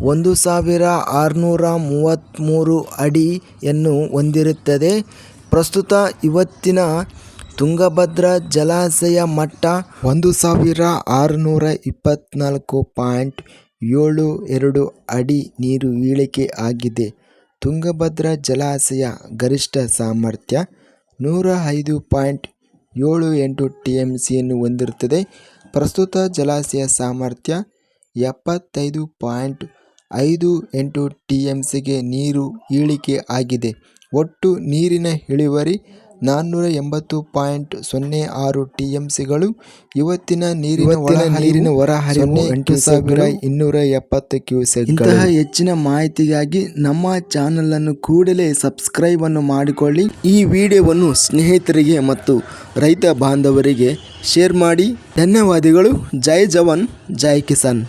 ಒಂದು ಸಾವಿರ ಆರುನೂರ ಮೂವತ್ತ್ಮೂರು ಅಡಿಯನ್ನು ಹೊಂದಿರುತ್ತದೆ. ಪ್ರಸ್ತುತ ಇವತ್ತಿನ ತುಂಗಭದ್ರಾ ಜಲಾಶಯ ಮಟ್ಟ ಒಂದು ಸಾವಿರ ಆರುನೂರ ಇಪ್ಪತ್ತ್ನಾಲ್ಕು ಪಾಯಿಂಟ್ ಏಳು ಎರಡು ಅಡಿ ನೀರು ಇಳಿಕೆ ಆಗಿದೆ. ತುಂಗಭದ್ರಾ ಜಲಾಶಯ ಗರಿಷ್ಠ ಸಾಮರ್ಥ್ಯ ನೂರ ಐದು ಪಾಯಿಂಟ್ ಏಳು ಎಂಟು ಟಿ ಎಂ ಸಿಯನ್ನು ಹೊಂದಿರುತ್ತದೆ. ಪ್ರಸ್ತುತ ಜಲಾಶಯ ಸಾಮರ್ಥ್ಯ ಎಪ್ಪತ್ತೈದು ಪಾಯಿಂಟ್ ಐದು ಎಂಟು ಟಿ ಎಂ ಸಿಗೆ ನೀರು ಇಳಿಕೆ ಆಗಿದೆ. ಒಟ್ಟು ನೀರಿನ ಇಳುವರಿ ನಾನ್ನೂರ ಎಂಬತ್ತು ಪಾಯಿಂಟ್ ಸೊನ್ನೆ ಆರು ಟಿ ಎಂ ಸಿಗಳು ಇವತ್ತಿನ ನೀರಿನ ನೀರಿನ ಹೊರ ಹರಿವು ಎಂಟು ಸಾವಿರ ಇನ್ನೂರ ಎಪ್ಪತ್ತು ಕ್ಯೂಸೆಕ್ ಇಂತಹ ಹೆಚ್ಚಿನ ಮಾಹಿತಿಗಾಗಿ ನಮ್ಮ ಚಾನಲನ್ನು ಕೂಡಲೇ ಸಬ್ಸ್ಕ್ರೈಬ್ ಅನ್ನು ಮಾಡಿಕೊಳ್ಳಿ. ಈ ವಿಡಿಯೋವನ್ನು ಸ್ನೇಹಿತರಿಗೆ ಮತ್ತು ರೈತ ಬಾಂಧವರಿಗೆ ಶೇರ್ ಮಾಡಿ. ಧನ್ಯವಾದಗಳು. ಜೈ ಜವಾನ್ ಜೈ ಕಿಸಾನ್.